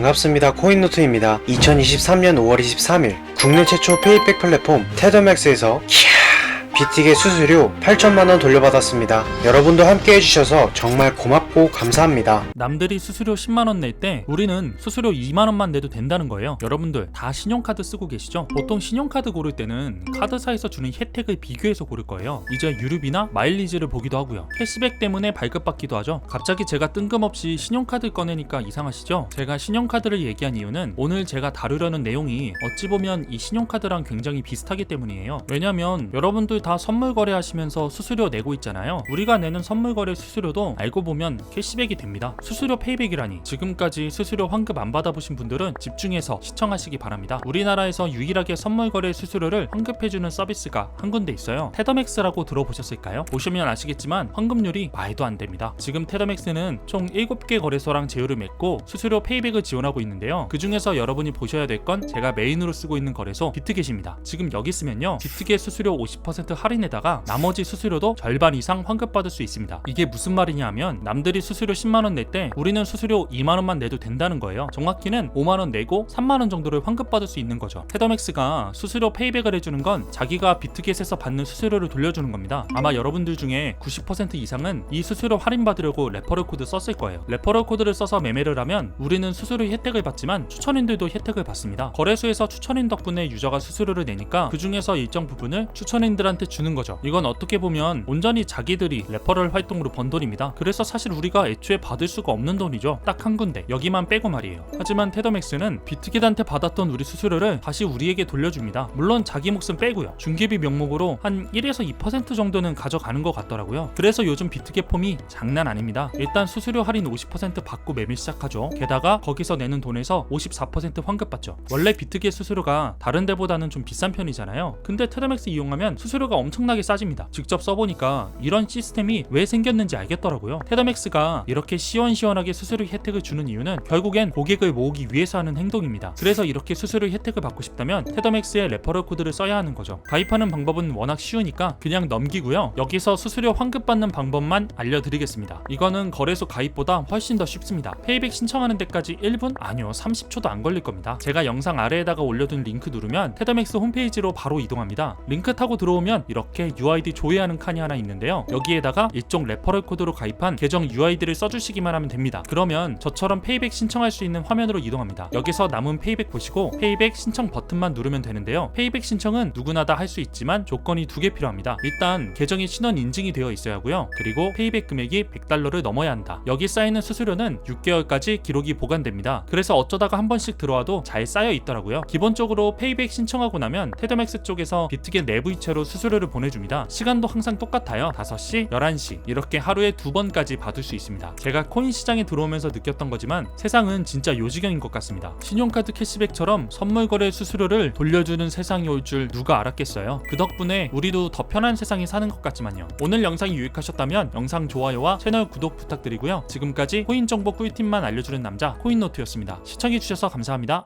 반갑습니다. 코인노트입니다. 2023년 5월 23일 국내 최초 페이백 플랫폼 테더맥스에서 비틱의 수수료 8천만원 돌려받았습니다. 여러분도 함께 해주셔서 정말 고맙고 감사합니다. 남들이 수수료 10만원 낼 때 우리는 수수료 2만원만 내도 된다는 거예요. 여러분들 다 신용카드 쓰고 계시죠? 보통 신용카드 고를 때는 카드사에서 주는 혜택을 비교해서 고를 거예요. 이제 유류비나 마일리지를 보기도 하고요. 캐시백 때문에 발급받기도 하죠. 갑자기 제가 뜬금없이 신용카드 꺼내니까 이상하시죠? 제가 신용카드를 얘기한 이유는 오늘 제가 다루려는 내용이 어찌 보면 이 신용카드랑 굉장히 비슷하기 때문이에요. 왜냐면 여러분들 다 선물 거래하시면서 수수료 내고 있잖아요. 우리가 내는 선물 거래 수수료도 알고 보면 캐시백이 됩니다. 수수료 페이백이라니 지금까지 수수료 환급 안 받아보신 분들은 집중해서 시청하시기 바랍니다. 우리나라에서 유일하게 선물 거래 수수료를 환급해주는 서비스가 한 군데 있어요. 테더맥스라고 들어보셨을까요? 보시면 아시겠지만 환급률이 말도 안 됩니다. 지금 테더맥스는 총 7개 거래소랑 제휴를 맺고 수수료 페이백을 지원하고 있는데요. 그 중에서 여러분이 보셔야 될 건 제가 메인으로 쓰고 있는 거래소 비트겟입니다. 지금 여기 쓰면요. 비트겟 수수료 50% 할인에다가 나머지 수수료도 절반 이상 환급받을 수 있습니다. 이게 무슨 말이냐 하면 남들이 수수료 10만원 낼 때 우리는 수수료 2만원만 내도 된다는 거예요. 정확히는 5만원 내고 3만원 정도를 환급받을 수 있는 거죠. 테더맥스가 수수료 페이백을 해주는 건 자기가 비트겟에서 받는 수수료를 돌려주는 겁니다. 아마 여러분들 중에 90% 이상은 이 수수료 할인받으려고 레퍼럴 코드 썼을 거예요. 레퍼럴 코드를 써서 매매를 하면 우리는 수수료 혜택을 받지만 추천인들도 혜택을 받습니다. 거래소에서 추천인 덕분에 유저가 수수료를 내니까 그 중에서 일정 부분을 추천인들한테 주는 거죠. 이건 어떻게 보면 온전히 자기들이 레퍼럴 활동으로 번 돈입니다. 그래서 사실 우리가 애초에 받을 수가 없는 돈이죠. 딱 한 군데 여기만 빼고 말이에요. 하지만 테더맥스는 비트겟한테 받았던 우리 수수료를 다시 우리에게 돌려줍니다. 물론 자기 몫은 빼고요. 중개비 명목으로 한 1에서 2% 정도는 가져가는 것 같더라고요. 그래서 요즘 비트겟 폼이 장난 아닙니다. 일단 수수료 할인 50% 받고 매매 시작하죠. 게다가 거기서 내는 돈에서 54% 환급 받죠. 원래 비트겟 수수료가 다른 데보다는 좀 비싼 편이잖아요. 근데 테더맥스 이용하면 수수료 가 엄청나게 싸집니다. 직접 써보니까 이런 시스템이 왜 생겼는지 알겠더라고요. 테더맥스가 이렇게 시원시원하게 수수료 혜택을 주는 이유는 결국엔 고객을 모으기 위해서 하는 행동입니다. 그래서 이렇게 수수료 혜택을 받고 싶다면 테더맥스의 레퍼럴 코드를 써야 하는 거죠. 가입하는 방법은 워낙 쉬우니까 그냥 넘기고요. 여기서 수수료 환급받는 방법만 알려드리겠습니다. 이거는 거래소 가입보다 훨씬 더 쉽습니다. 페이백 신청하는 데까지 1분? 아니요 30초도 안 걸릴 겁니다. 제가 영상 아래에다가 올려둔 링크 누르면 테더맥스 홈페이지로 바로 이동합니다. 링크 타고 들어오면 이렇게 UID 조회하는 칸이 하나 있는데요. 여기에다가 일종 레퍼럴 코드로 가입한 계정 UID를 써주시기만 하면 됩니다. 그러면 저처럼 페이백 신청할 수 있는 화면으로 이동합니다. 여기서 남은 페이백 보시고 페이백 신청 버튼만 누르면 되는데요. 페이백 신청은 누구나 다 할 수 있지만 조건이 두 개 필요합니다. 일단 계정이 신원 인증이 되어 있어야 하고요. 그리고 페이백 금액이 100달러를 넘어야 한다. 여기 쌓이는 수수료는 6개월까지 기록이 보관됩니다. 그래서 어쩌다가 한 번씩 들어와도 잘 쌓여 있더라고요. 기본적으로 페이백 신청하고 나면 테더맥스 쪽에서 비트겟 내부 이체로 수수료 를 보내줍니다. 시간도 항상 똑같아요. 5시, 11시 이렇게 하루에 두 번까지 받을 수 있습니다. 제가 코인 시장에 들어오면서 느꼈던 거지만 세상은 진짜 요지경인 것 같습니다. 신용카드 캐시백처럼 선물 거래 수수료를 돌려주는 세상이 올 줄 누가 알았겠어요. 그 덕분에 우리도 더 편한 세상이 사는 것 같지만요. 오늘 영상이 유익하셨다면 영상 좋아요와 채널 구독 부탁드리고요. 지금까지 코인 정보 꿀팁만 알려주는 남자 코인노트였습니다. 시청해주셔서 감사합니다.